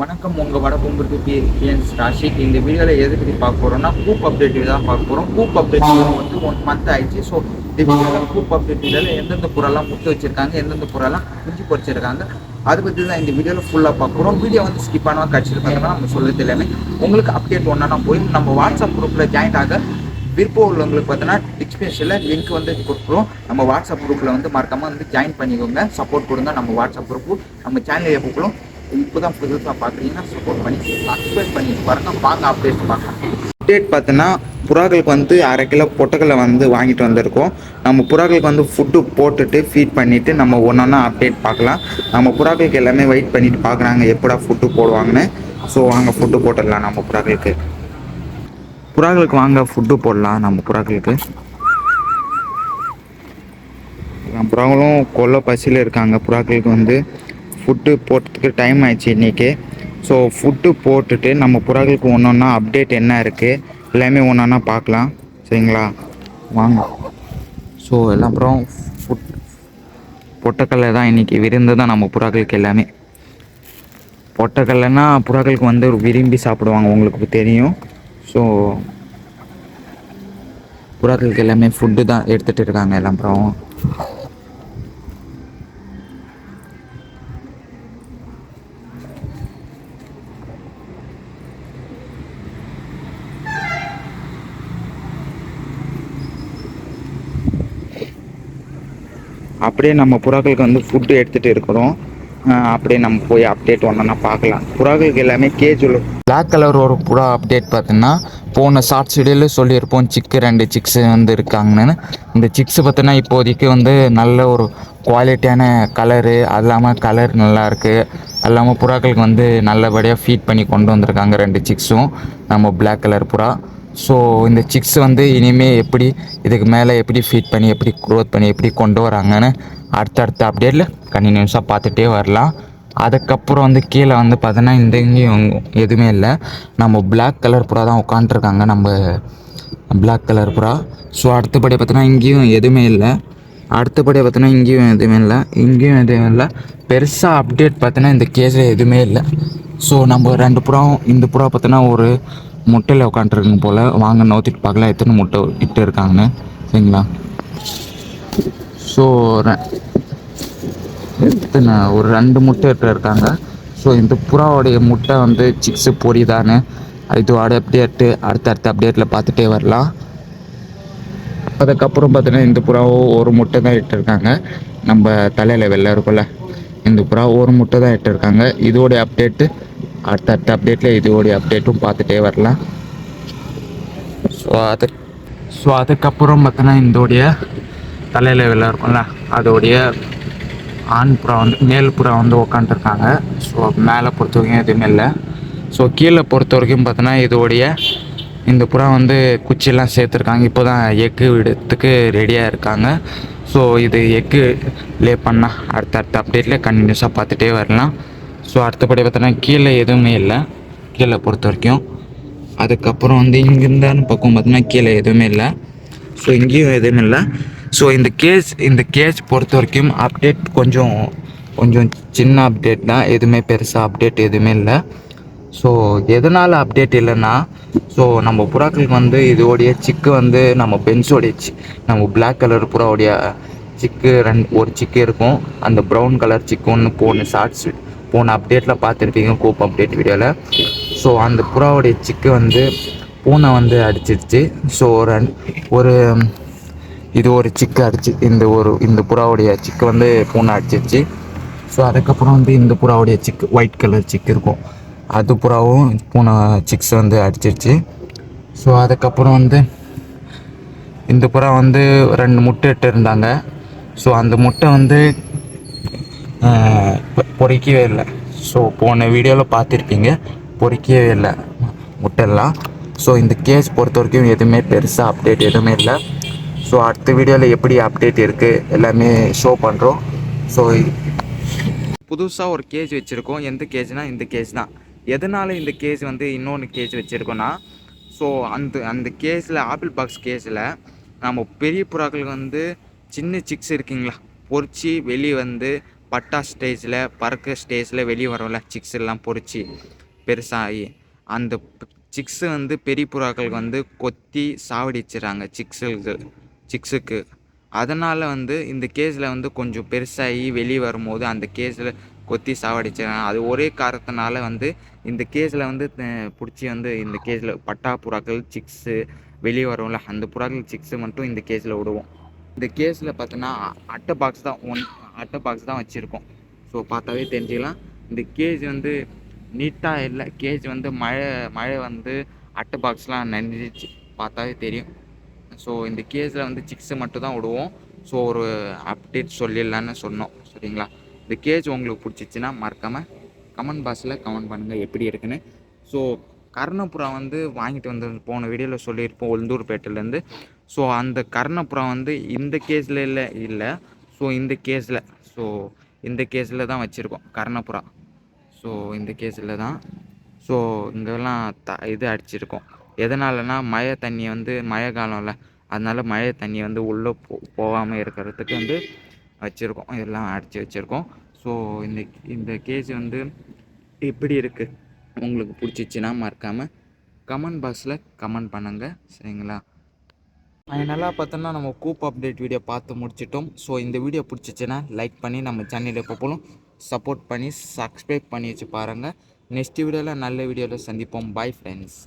வணக்கம். உங்கள் வடபொம்புக்கு பிஎன்ஸ் ராஷிக் இந்த வீடியோவில் எது பற்றி பார்க்க போகிறோம்னா கூப் அப்டேட் தான் பார்க்க போகிறோம் கூப் அப்டேட் வந்து ஒன் மந்த் ஆயிடுச்சு. ஸோ இந்த கூப் அப்டேட் வீடியோவில் எந்தெந்த புறெல்லாம் முட்டை வச்சுருக்காங்க எந்தெந்த பொருளெல்லாம் குஞ்சு பொறிச்சிருக்காங்க அதை பற்றி தான் இந்த வீடியோவில் ஃபுல்லாக பார்க்க போகிறோம் வீடியோ வந்து ஸ்கிப் பண்ணாமல் கடிச்சிருக்காங்கன்னா நம்ம சொல்லுறது எல்லாமே உங்களுக்கு அப்டேட் ஒன்றா போய் நம்ம வாட்ஸ்அப் குரூப்பில் ஜாயின் ஆக விருப்பம் உள்ளவங்களுக்கு பார்த்தீங்கன்னா டிஸ்கிரிப்ஷனில் லிங்க் வந்து கொடுக்குறோம் நம்ம வாட்ஸ்அப் குரூப்பில் வந்து மறக்காமல் வந்து ஜாயின் பண்ணிக்கோங்க. சப்போர்ட் கொடுங்க. நம்ம வாட்ஸ்அப் குரூப்பு நம்ம சேனல் எப்போக்குள்ளும் இப்போ தான் புதுசாக பார்க்குறீங்கன்னா சப்போர்ட் பண்ணி சப்ஸ்கிரைப் பண்ணி பாருங்க வாங்க அப்டேட் பார்க்கலாம். அப்டேட் பார்த்தோன்னா புறாக்களுக்கு வந்து அரை கிலோ பொட்டக்கலை வந்து வாங்கிட்டு வந்திருக்கோம். நம்ம புறாக்களுக்கு வந்து ஃபுட்டு போட்டுட்டு ஃபீட் பண்ணிவிட்டு நம்ம ஒன்றா அப்டேட் பார்க்கலாம். நம்ம புறாக்களுக்கு எல்லாமே வெயிட் பண்ணிட்டு பார்க்குறாங்க எப்படா ஃபுட்டு போடுவாங்கன்னு. ஸோ வாங்க ஃபுட்டு போட்டுடலாம் நம்ம புறாக்களுக்கு. புறாக்களுக்கு வாங்க ஃபுட்டு போடலாம் நம்ம புறாக்களுக்கு. நம்ம புறாக்களும் கொல்ல பசியில் இருக்காங்க. புறாக்களுக்கு வந்து ஃபுட்டு போட்டதுக்கு டைம் ஆயிடுச்சு இன்றைக்கி ஸோ ஃபுட்டு போட்டுட்டு நம்ம புறாக்களுக்கு ஒன்று ஒன்றா அப்டேட் என்ன இருக்குது எல்லாமே ஒன்று ஒன்றா பார்க்கலாம். சரிங்களா? வாங்க. ஸோ எல்லாம் அப்புறம் ஃபுட் பொட்டக்கல்ல தான் இன்றைக்கி விருந்து தான் நம்ம புறாக்களுக்கு எல்லாமே. பொட்டக்கல்லைன்னா புறாக்களுக்கு வந்து விரும்பி சாப்பிடுவாங்க உங்களுக்கு தெரியும். ஸோ புறாக்களுக்கு எல்லாமே ஃபுட்டு தான் எடுத்துகிட்டு இருக்காங்க எல்லாம் அப்புறம். அப்படியே நம்ம புறாக்களுக்கு வந்து ஃபுட்டு எடுத்துகிட்டு இருக்கிறோம். அப்படியே நம்ம போய் அப்டேட் ஒன்றுனா பார்க்கலாம். புறாக்களுக்கு எல்லாமே கேஜ் உள்ள பிளாக் கலர் ஒரு புறா அப்டேட் பார்த்தீங்கன்னா போன ஷார்ட் வீடியோவில் சொல்லியிருப்போம் சிக்கு ரெண்டு சிக்ஸ் வந்து இருக்காங்கன்னு. இந்த சிக்ஸ் பார்த்தீங்கன்னா இப்போதைக்கு வந்து நல்ல ஒரு குவாலிட்டியான கலரு அது இல்லாமல் கலர் நல்லா இருக்குது அது இல்லாமல் புறாக்களுக்கு வந்து நல்லபடியாக ஃபீட் பண்ணி கொண்டு வந்திருக்காங்க ரெண்டு சிக்ஸும் நம்ம பிளாக் கலர் புறா. ஸோ இந்த சிக்ஸ் வந்து இனிமேல் எப்படி இதுக்கு மேலே எப்படி ஃபீட் பண்ணி எப்படி க்ரோத் பண்ணி எப்படி கொண்டு வராங்கன்னு அடுத்தடுத்த அப்டேட்டில் கண்டினியூஸாக பார்த்துட்டே வரலாம். அதுக்கப்புறம் வந்து கீழே வந்து பார்த்தோன்னா இந்த இங்கேயும் எதுவுமே இல்லை. நம்ம பிளாக் கலர் புறா தான் உட்காண்ட்ருக்காங்க நம்ம பிளாக் கலர் புறா. ஸோ அடுத்தபடி பார்த்தோன்னா இங்கேயும் எதுவுமே இல்லை. அடுத்தபடி பார்த்தோன்னா இங்கேயும் எதுவுமே இல்லை. இங்கேயும் எதுவும் இல்லை. பெருசாக அப்டேட் பார்த்தோன்னா இந்த கேஸில் எதுவுமே இல்லை. ஸோ நம்ம ரெண்டு புறாவும் இந்த புறா பார்த்தோன்னா ஒரு முட்டையில் உட்காந்துருக்குங்க போல். வாங்க நோத்திட்டு பார்க்கலாம் எத்தனை முட்டை இட்டு இருக்காங்கன்னு. சரிங்களா? ஸோ எத்தனை ஒரு ரெண்டு முட்டை இட்டு இருக்காங்க. ஸோ இந்த புறாவுடைய முட்டை வந்து சிக்ஸு பொரிதான்னு இதோட அப்டேட்டு அடுத்த அடுத்த அப்டேட்டில் பார்த்துட்டே வரலாம். அதுக்கப்புறம் பார்த்தீங்கன்னா இந்த புறாவும் ஒரு முட்டை தான் இட்டுருக்காங்க நம்ம தலையில் வெள்ளை இருக்கும்ல. இந்த புறா ஒரு முட்டை தான் இட்டுருக்காங்க இதோடைய அப்டேட்டு அடுத்தடுத்த அப்டேட்டில் இதோடைய அப்டேட்டும் பார்த்துட்டே வரலாம். ஸோ அது ஸோ அதுக்கப்புறம் பார்த்தீங்கன்னா இதோடைய தலையில் வெள்ளை இருக்கும்ல அதோடைய ஆண் புறா வந்து மேல் புறா வந்து உக்காந்துருக்காங்க. ஸோ மேலே பொறுத்த வரைக்கும் எதுவுமே இல்லை. ஸோ கீழே பொறுத்த வரைக்கும் பார்த்தோன்னா இதோடைய இந்த புறா வந்து குச்சியெல்லாம் சேர்த்துருக்காங்க. இப்போ தான் எக்கு விடத்துக்கு ரெடியாக இருக்காங்க. ஸோ இது எக்கு லே பண்ணால் அடுத்த அடுத்த அப்டேட்டில் கண்டினியூஸாக பார்த்துட்டே வரலாம். ஸோ அடுத்தபடி பார்த்தோன்னா கீழே எதுவுமே இல்லை. கீழே பொறுத்த வரைக்கும். அதுக்கப்புறம் வந்து இங்கிருந்தான்னு பக்கம் பார்த்தோன்னா கீழே எதுவுமே இல்லை. ஸோ இங்கேயும் எதுவுமே இல்லை. ஸோ இந்த கேஸ் இந்த கேஸ் பொறுத்த வரைக்கும் அப்டேட் கொஞ்சம் கொஞ்சம் சின்ன அப்டேட் தான். எதுவுமே பெருசாக அப்டேட் எதுவுமே இல்லை. ஸோ எதனால் அப்டேட் இல்லைன்னா ஸோ நம்ம புறாக்களுக்கு வந்து இதோடைய சிக்கு வந்து நம்ம பென்ஸோடைய சி நம்ம பிளாக் கலர் புறாவுடைய சிக்கு ரெண்டு ஒரு சிக்கு இருக்கும். அந்த ப்ரௌன் கலர் சிக்கு ஒன்று போன ஷார்ட்ஸ் போன அப்டேட்டில் பார்த்துருப்பீங்க கோப் அப்டேட் வீடியோவில் ஸோ அந்த புறாவுடைய சிக்கு வந்து பூனை வந்து அடிச்சிருச்சு. ஸோ ஒரு ஒரு இது ஒரு சிக்கு அடிச்சு இந்த ஒரு இந்த புறாவுடைய சிக்கு வந்து பூனை அடிச்சிருச்சு. ஸோ அதுக்கப்புறம் வந்து இந்த புறாவுடைய சிக்கு ஒயிட் கலர் சிக்கு இருக்கும். அது புறாவும் பூனை சிக்ஸ் வந்து அடிச்சிருச்சு. ஸோ அதுக்கப்புறம் வந்து இந்த புறா வந்து ரெண்டு முட்டை இட்டு இருந்தாங்க ஸோ அந்த முட்டை வந்து பொறிக்கவே இல்லை. ஸோ போன வீடியோவில் பார்த்துருப்பீங்க. பொறிக்கவே இல்லை. முட்டெல்லாம். ஸோ இந்த கேஸ் பொறுத்த வரைக்கும் எதுவுமே பெருசாக அப்டேட் எதுவுமே இல்லை. ஸோ அடுத்த வீடியோவில் எப்படி அப்டேட் இருக்குது எல்லாமே ஷோ பண்ணுறோம் ஸோ புதுசாக ஒரு கேஜ் வச்சுருக்கோம். எந்த கேஜ்னால் இந்த கேஜ் தான். எதனால் இந்த கேஜ் வந்து இன்னொன்று கேஜ் வச்சுருக்கோன்னா ஸோ அந்த அந்த கேஸில் ஆப்பிள் பாக்ஸ் கேஸில் நம்ம பெரிய புறாக்களுக்கு வந்து சின்ன சிக்ஸ் இருக்குங்களா? பொறிச்சு வெளியே வந்து பட்டா ஸ்டேஜில் பறக்க ஸ்டேஜில் வெளியே வரும்ல சிக்ஸ் எல்லாம் பொறிச்சு பெருசாகி அந்த சிக்ஸு வந்து பெரிய புறாக்களுக்கு வந்து கொத்தி சாவடிச்சிடுறாங்க சிக்ஸுக்கு சிக்ஸுக்கு அதனால் வந்து இந்த கேஸில் வந்து கொஞ்சம் பெருசாகி வெளியே வரும்போது அந்த கேஸில் கொத்தி சாவடிச்சிடறாங்க அது ஒரே காரணத்தினால வந்து இந்த கேஸில் வந்து பிடிச்சி வந்து இந்த கேஸில் பட்டா புறாக்கள் சிக்ஸு வெளியே வரும்ல அந்த புறாக்கள் சிக்ஸு மட்டும் இந்த கேஸில் விடுவோம். இந்த கேஸில் பார்த்தோன்னா அட்டை பாக்ஸ் தான் ஒன் அட்டை பாக்ஸ் தான் வச்சுருக்கோம். ஸோ பார்த்தாவே தெரிஞ்சுக்கலாம். இந்த கேஜ் வந்து நீட்டாக இல்லை. கேஜ் வந்து மழை மழை வந்து அட்டை பாக்ஸ்லாம் நனைஞ்சிச்சு பார்த்தாவே தெரியும். ஸோ இந்த கேஸில் வந்து சிக்ஸு மட்டும் தான் விடுவோம். ஸோ ஒரு அப்டேட் சொல்லிடலான்னு சொன்னோம். சரிங்களா? இந்த கேஜ் உங்களுக்கு பிடிச்சிச்சின்னா மறக்காமல் கமெண்ட் பாக்ஸில் கமெண்ட் பண்ணுங்கள் எப்படி இருக்குன்னு. ஸோ கர்ணப்புறா வந்து வாங்கிட்டு வந்து போன வீடியோவில் சொல்லியிருப்போம் உளுந்தூர்பேட்டிலேருந்து ஸோ அந்த கர்ணப்புறம் வந்து இந்த கேஸில் இல்லை இல்லை. ஸோ இந்த கேஸில் ஸோ இந்த கேஸில் தான் வச்சுருக்கோம் கர்ணப்புறா ஸோ இந்த கேஸில் தான். ஸோ இங்கெல்லாம் த இது அடிச்சிருக்கோம். எதனாலனா மழை தண்ணி வந்து மழை காலம்ல. அதனால் மழை தண்ணி வந்து உள்ளே போ போகாமல் இருக்கிறதுக்கு வந்து வச்சுருக்கோம். இதெல்லாம் அடித்து வச்சுருக்கோம். ஸோ இந்த இந்த கேஸ் வந்து எப்படி இருக்குது உங்களுக்கு பிடிச்சிச்சின்னா மறக்காமல் கமெண்ட் பாக்ஸில் கமெண்ட் பண்ணுங்கள் சரிங்களா? நல்லா பார்த்தோன்னா நம்ம கூப் அப்டேட் வீடியோ பார்த்து முடிச்சிட்டோம். ஸோ இந்த வீடியோ பிடிச்சிச்சின்னா லைக் பண்ணி நம்ம சேனலை எப்போ சப்போர்ட் பண்ணி சப்ஸ்கிரைப் பண்ணி வச்சு பாருங்கள் நெக்ஸ்ட் வீடியோவில் நல்ல வீடியோவில் சந்திப்போம். Bye friends